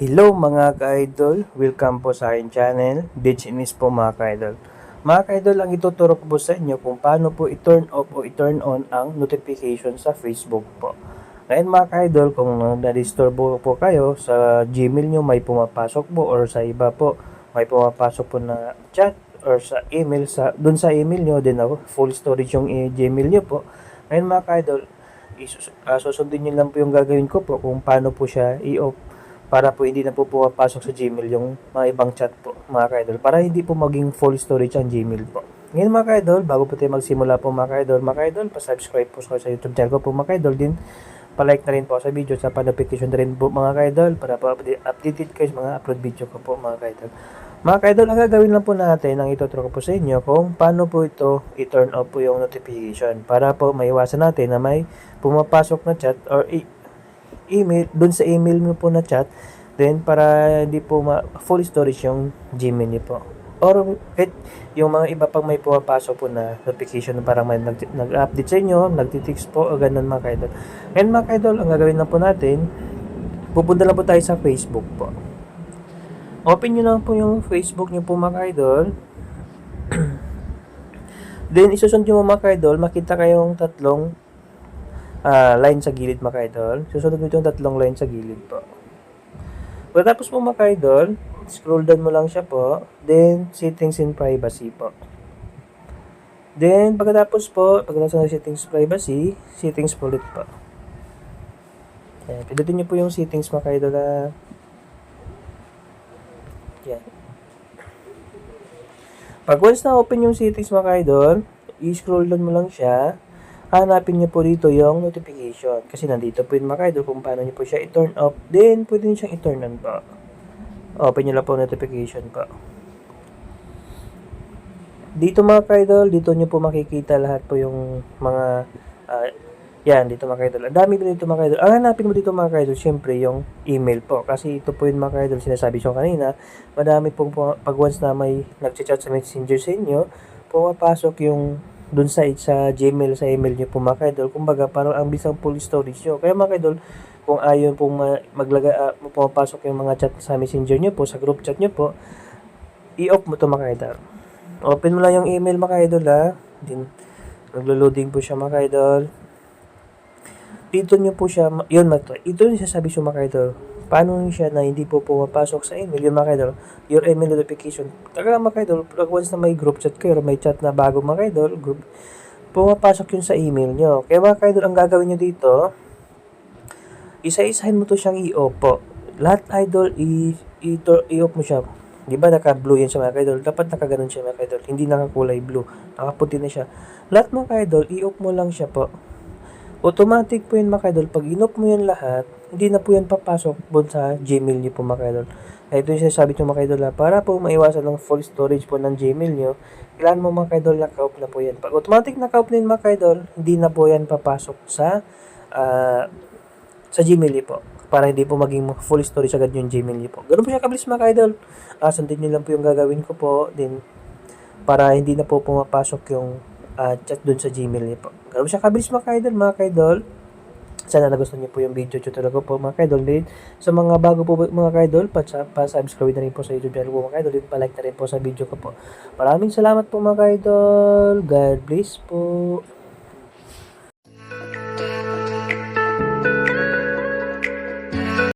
Hello mga ka-idol, welcome po sa aking channel, Ditch Inis po mga ka-idol. Mga ka-idol, ang ituturo ko po sa inyo kung paano po i-turn off o i-turn on ang notification sa Facebook po. Ngayon mga ka-idol, kung na-disturbo po kayo sa Gmail nyo may pumapasok po or sa iba po may pumapasok po na chat or sa email, sa dun sa email nyo, din ako, full storage yung Gmail nyo po. Ngayon mga ka-idol, ah, susundin nyo lang po yung gagawin ko po kung paano po siya i-off para po hindi na po pumapasok sa Gmail yung mga ibang chat po, mga ka-idol. Para hindi po maging full storage ang Gmail po. Ngayon mga ka-idol, bago po tayo magsimula po mga ka-idol, mga ka-idol, pa-subscribe po sa YouTube channel ko po mga ka-idol din. Pa-like na rin po sa video, sa pa-notification na rin po mga ka-idol para po update- updated kayo sa mga upload video ko po mga ka-idol. Mga ka-idol, ang gagawin lang po natin, ang ituturo ko po sa inyo kung paano po ito i-turn off po yung notification para po maiwasan natin na may pumapasok na chat or i- email, dun sa email mo po na chat, then para hindi po ma- full storage yung Gmail niyo po. Or kahit yung mga iba pang may pumapasok po na notification na parang may nag- nag-update sa inyo, nagtitext po o ganun mga kaidol. Ngayon mga kaidol, ang gagawin lang po natin, pupunta lang po tayo sa Facebook po. Open nyo lang po yung Facebook niyo po mga kaidol. Then, isusund nyo mga kaidol, makita kayong tatlong ah, line sa gilid mga kaidol. Susunod mo itong tatlong line sa gilid po. Pagkatapos po mga kaidol, scroll down mo lang siya po. Then, settings and privacy po. Then, pagkatapos po, pagkatapos ng settings privacy, settings po ulit po. Ayan, pindutin niyo po yung settings mga kaidol na. Pag once na open yung settings mga kaidol, i-scroll down mo lang siya hanapin niyo po dito yung notification. Kasi nandito po yung mga kung paano niyo po siya i-turn off. Then, pwede niyo siyang i-turn on po. Open niyo lang po notification po. Dito mga kaidol, dito niyo po makikita lahat po yung mga ah, yan, dito mga kaidol. Ang dami dito mga kaidol. Ang hanapin mo dito mga kaidol, syempre yung email po. Kasi ito po yung mga kaidol, sinasabi ko kanina, madami pong pag once na may nag-chat sa messenger sa inyo, pumapasok yung dun sa sa Gmail sa email niyo po mga kaidol. Kumbaga parang ang bisang full storage niyo. Kaya mga kaidol, kung ayon pong ma- maglaga ah, pumapasok yung mga chat sa messenger niyo po, sa group chat niyo po, i-off mo to mga kaidol. Open mo lang yung email mga kaidol ha. Din naglo-loading po siya mga kaidol. Dito niyo po siya, yun mga kaidol. Ito yung sasabi siya mga kaidol. Paano siya na hindi po pumapasok sa email, yun mga kaidol, your email notification. Taga mga kaidol, pag once na may group chat kayo, or may chat na bago mga kaidol, group, pumapasok yun sa email nyo. Kaya mga kaidol, ang gagawin nyo dito, isa-isahin mo to siyang i-off po. Lahat idol, i- i-off mo siya. Di ba naka-blue yan siya mga kaidol? Dapat nakaganon siya mga kaidol. Hindi nakakulay blue. Nakaputi na siya. Lahat mga kaidol, i-off mo lang siya po. Automatic po yun mga kaidol. Pag in-off mo yan lahat, hindi na po yan papasok doon sa Gmail niyo po mga kaidol. Ito yung sinasabi ko mga kaidol para po maiwasan ng full storage po ng Gmail nyo, kailangan mo mga kaidol naka-off na po yan. Pag automatic naka-off na yun mga kaidol, hindi na po yan papasok sa ah, sa Gmail niyo po. Para hindi po maging full storage agad yung Gmail niyo po. Ganun po siya kabilis mga kaidol. Uh, sundin niyo lang po yung gagawin ko po. Then, para hindi na po pumapasok yung ah, chat dun sa Gmail niyo po. Ganun po siya kabilis mga kaidol, mga kaidol. Sana nagustuhan niyo po yung video tutorial ko po mga kaidol. Din sa mga bago po mga kaidol, pa, pa subscribe na rin po sa YouTube channel po mga kaidol. Din pa like na rin po sa video ko po. Maraming salamat po mga kaidol. God bless po.